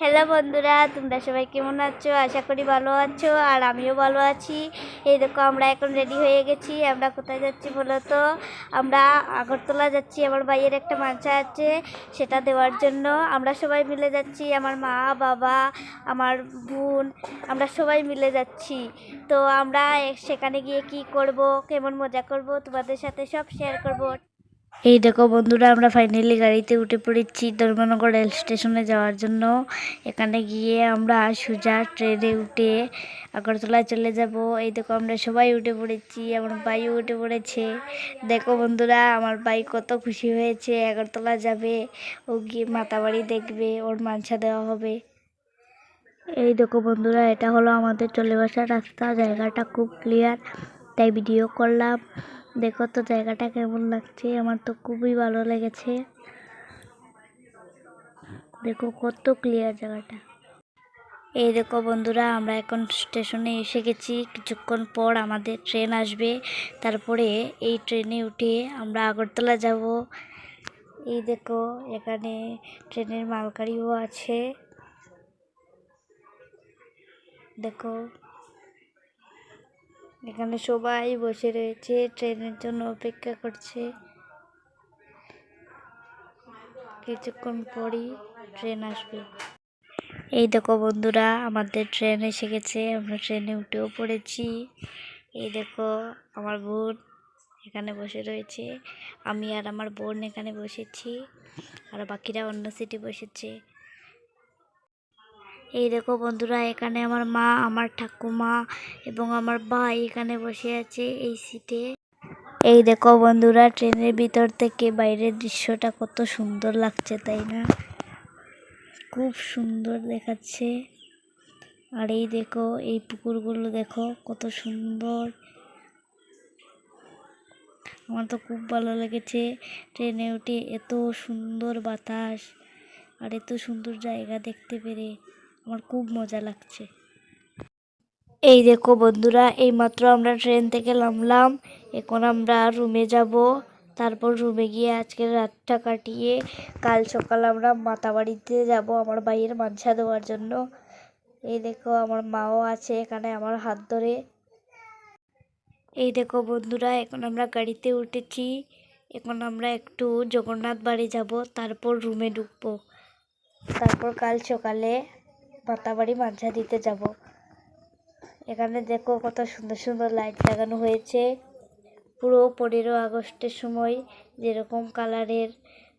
Hello বন্ধুরা, তোমরা সবাই কেমন আছো? আশা করি ভালো আছো, আর আমিও ভালো আছি। এই দেখো, আমরা এখন রেডি হয়ে গেছি। আমরা কোথায় যাচ্ছি বলো তো? আমরা আগরতলা যাচ্ছি। আমার ভাইয়ের একটা মাঞ্চা আছে, সেটা দেওয়ার জন্য। আমরা সবাই মিলে যাচ্ছি। আমার মা, বাবা, আমার বোন, আমরা সবাই মিলে যাচ্ছি। তো আমরা সেখানে গিয়ে কি করব? কেমন মজা করব? তোমাদের সাথে সব শেয়ার করব। এই দেখো বন্ধুরা, আমরা ফাইনালি গাড়িতে উঠে পড়েছি ধর্মনগর রেল স্টেশনে যাওয়ার জন্য। এখানে গিয়ে আমরা সোজা ট্রেনে উঠে আগরতলায় চলে যাব। এই দেখো, আমরা সবাই উঠে পড়েছি, আমার ভাইও উঠে পড়েছে। দেখো বন্ধুরা, আমার ভাই কত খুশি হয়েছে, আগরতলা যাবে, ও গিয়ে মাতাবাড়ি দেখবে, ওর মাঞ্ছা দেওয়া হবে। এই দেখো বন্ধুরা, এটা হলো আমাদের চলে আসার রাস্তা, জায়গাটা খুব ক্লিয়ার তাই ভিডিও করলাম। দেখো তো জায়গাটা কেমন লাগছে, আমার তো খুবই ভালো লেগেছে। দেখো কত ক্লিয়ার জায়গাটা। এই দেখো বন্ধুরা, আমরা এখন স্টেশনে এসে গেছি। কিছুক্ষণ পর আমাদের ট্রেন আসবে। তারপরে এই ট্রেনে উঠে আমরা আগরতলা যাব। এই দেখো, এখানে ট্রেনের মালগাড়িও আছে। দেখো এখানে সবাই বসে রয়েছে, ট্রেনের জন্য অপেক্ষা করছে। কিছুক্ষণ পরই ট্রেন আসবে। এই দেখো বন্ধুরা, আমাদের ট্রেন এসে গেছে। আমরা ট্রেনে উঠেও পড়েছি। এই দেখো, আমার বোন এখানে বসে রয়েছে। আমি আর আমার বোন এখানে বসেছি। আর বাকিরা অন্য সিটে বসেছে। এই দেখো বন্ধুরা, এখানে আমার মা, আমার ঠাকুমা এবং আমার ভাই এখানে বসে আছে এই সিটে এই দেখো বন্ধুরা, ট্রেনের ভিতর থেকে বাইরের দৃশ্যটা কত সুন্দর লাগছে, তাই না? খুব সুন্দর দেখাচ্ছে। আর এই দেখো, এই পুকুরগুলো দেখো কত সুন্দর। আমার তো খুব ভালো লেগেছে ট্রেনে উঠে, এত সুন্দর বাতাস আর এত সুন্দর জায়গা দেখতে পেরে। আমার খুব মজা লাগছে। এই দেখো বন্ধুরা, এইমাত্র আমরা ট্রেন থেকে নামলাম। এখন আমরা রুমে যাব। তারপর রুমে গিয়ে আজকের রাতটা কাটিয়ে কাল সকাল আমরা মাতাবাড়িতে যাব আমার ভাইয়ের মাঞ্ছা দেওয়ার জন্য। এই দেখো আমার মাও আছে এখানে আমার হাত ধরে। এই দেখো বন্ধুরা, এখন আমরা গাড়িতে উঠেছি। এখন আমরা একটু জগন্নাথ বাড়ি যাব, তারপর রুমে ঢুকবো। তারপর কাল সকালে মাতাবাড়ি মাঞ্ছা দিতে যাব। এখানে দেখো কত সুন্দর সুন্দর লাইট লাগানো হয়েছে। পুরো পনেরো আগস্টের সময় যেরকম কালারের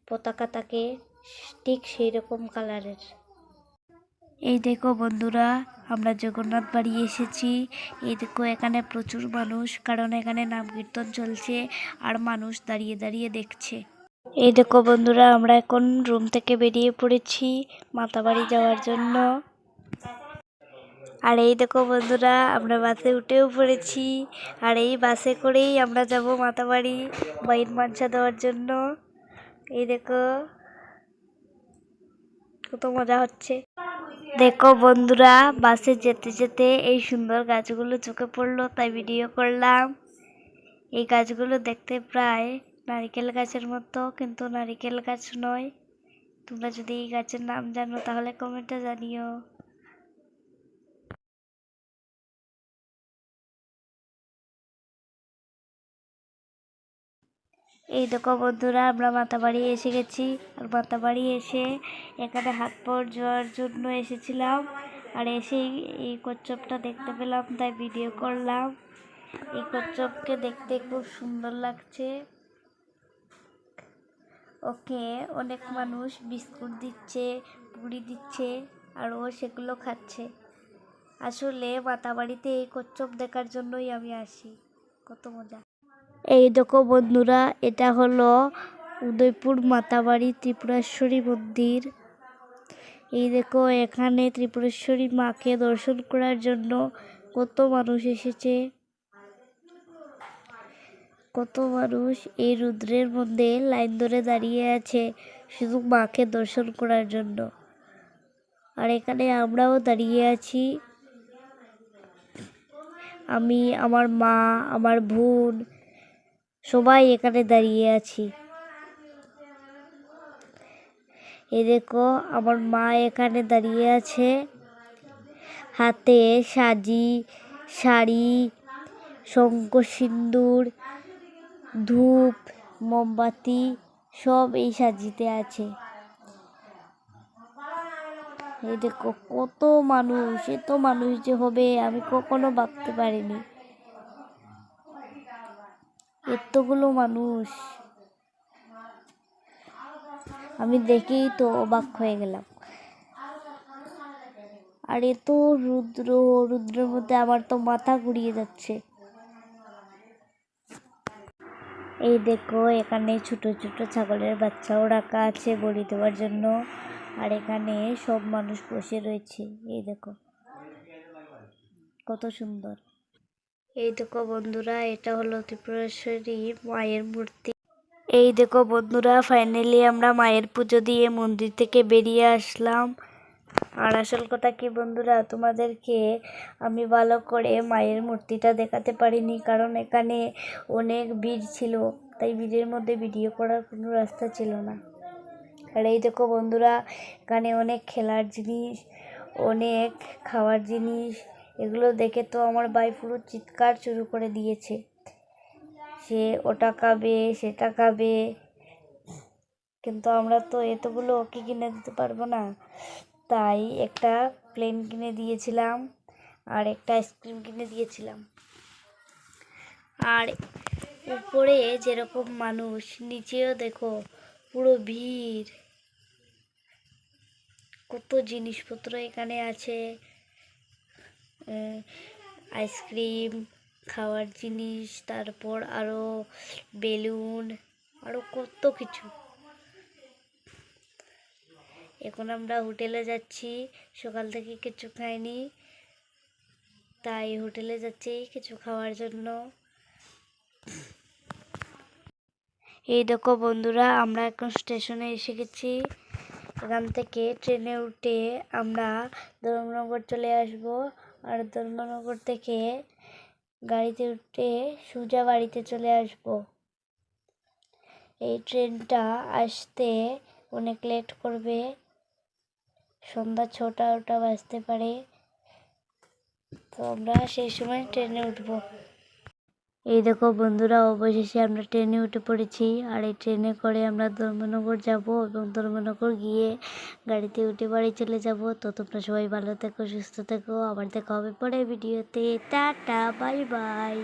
পতাকা থাকে, ঠিক সেই রকম কালারের। এই দেখো বন্ধুরা, আমরা জগন্নাথ বাড়ি এসেছি। এই দেখো এখানে প্রচুর মানুষ, কারণ এখানে নাম কীর্তন চলছে আর মানুষ দাঁড়িয়ে দাঁড়িয়ে দেখছে। এই দেখো বন্ধুরা, আমরা এখন রুম থেকে বেরিয়ে পড়েছি মাতাবাড়ি যাওয়ার জন্য। আর এই দেখো বন্ধুরা, আমরা বাসে উঠেও পড়েছি। আর এই বাসে করেই আমরা যাব মাতাবাড়ি বাইর মাঞ্ছা দেওয়ার জন্য। এই দেখো, কত মজা হচ্ছে। দেখো বন্ধুরা, বাসে যেতে যেতে এই সুন্দর গাছগুলো চোখে পড়ল, তাই ভিডিও করলাম। এই গাছগুলো দেখতে প্রায় নারিকেল গাছের মতো, কিন্তু নারিকেল গাছ নয়। তোমরা যদি এই গাছের নাম জানো, তাহলে কমেন্টে জানিও। এই দেখো বন্ধুরা, আমরা মাতাবাড়ি এসে গেছি। আর মাতাবাড়ি এসে এখানে হাত পাওয়ার যাওয়ার জন্য এসেছিলাম। আর এসেই এই কচ্ছপটা দেখতে পেলাম, তাই ভিডিও করলাম। এই কচ্ছপকে দেখতে খুব সুন্দর লাগছে। ওকে, অনেক মানুষ বিস্কুট দিচ্ছে, পুরি দিচ্ছে, আর ও সেগুলো খাচ্ছে। আসলে মাতাবাড়িতে এই কচ্ছপ দেখার জন্যই আমি আসি। কত মজা। এই দেখো বন্ধুরা, এটা হলো উদয়পুর মাতাবাড়ি ত্রিপুরেশ্বরী মন্দির। এই দেখো, এখানে ত্রিপুরেশ্বরী মাকে দর্শন করার জন্য কত মানুষ এসেছে। কত মানুষ এই রুদ্রের মধ্যে লাইন ধরে দাঁড়িয়ে আছে শুধু মাকে দর্শন করার জন্য। আর এখানে আমরাও দাঁড়িয়ে আছি। আমি, আমার মা, আমার বোন সবাই এখানে দাঁড়িয়ে আছি। এই দেখো, আমার মা এখানে দাঁড়িয়ে আছে। হাতে সাজি, শাড়ি, শঙ্খ, সিন্দুর, ধূপ, মোমবাতি, সব এই সাজিতে আছে। এই দেখো, কত মানুষ, এত মানুষ যে হবে আমি কখনো ভাবতে পারিনি। এতগুলো মানুষ। আমি দেখেই তো অবাক হয়ে গেলাম। আর এত রুদ্র, রুদ্রের মধ্যে আমার তো মাথা ঘুরিয়ে যাচ্ছে। এই দেখো, এখানে ছোট ছোট ছাগলের বাচ্চাও রাখা আছে বড়ি দেওয়ার জন্য। আর এখানে সব মানুষ বসে রয়েছে। এই দেখো, কত সুন্দর। এই দেখো বন্ধুরা, এটা হলো ত্রিপুরেশ্বরী মায়ের মূর্তি। এই দেখো বন্ধুরা ফাইনালি আমরা মায়ের পুজো দিয়ে মন্দির থেকে বেরিয়ে আসলাম। আর আসল কথা কি বন্ধুরা, তোমাদেরকে আমি ভালো করে মায়ের মূর্তিটা দেখাতে পারিনি, কারণ এখানে অনেক ভিড় ছিল, তাই ভিড়ের মধ্যে ভিডিও করার কোনো রাস্তা ছিল না। আর এই দেখো বন্ধুরা, এখানে অনেক খেলার জিনিস, অনেক খাওয়ার জিনিস এগুলো দেখে তো আমার ভাই পুরো চিৎকার শুরু করে দিয়েছে। সে ওটা খাবে, সেটা খাবে। কিন্তু আমরা তো এতগুলো ওকে কিনে দিতে পারব না। তাই একটা প্লেন কিনে দিয়েছিলাম আর একটা আইসক্রিম কিনে দিয়েছিলাম। আর উপরে যেরকম মানুষ, নিচেও দেখো পুরো ভিড়। কত জিনিসপত্র এখানে আছে। আইসক্রিম, খাওয়ার জিনিস, তারপর আরও বেলুন আরও কত কিছু। এখন আমরা হোটেলে যাচ্ছি, সকাল থেকে কিছু খাইনি, তাই হোটেলে যাচ্ছি কিছু খাওয়ার জন্য। এই দেখো বন্ধুরা, আমরা এখন স্টেশনে এসে গেছি। এখান থেকে ট্রেনে উঠে আমরা ধর্মনগর চলে আসব। আর ধর্মনগর থেকে গাড়িতে উঠে সোজা বাড়িতে চলে আসব। এই ট্রেনটা আসতে অনেক লেট করবে। সন্ধ্যা ছটা ওটা বাজতে পারে। তো আমরা সেই সময় ট্রেনে উঠব। এই দেখো বন্ধুরা, অবশেষে আমরা ট্রেনে উঠে পড়েছি। আর এই ট্রেনে করে আমরা ধর্মনগর যাব এবং ধর্মনগর গিয়ে গাড়িতে উঠে বাড়ি চলে যাব। তো তোমরা সবাই ভালো থেকো, সুস্থ থেকো। আবার দেখা হবে পরে ভিডিওতে। Tata, bye bye.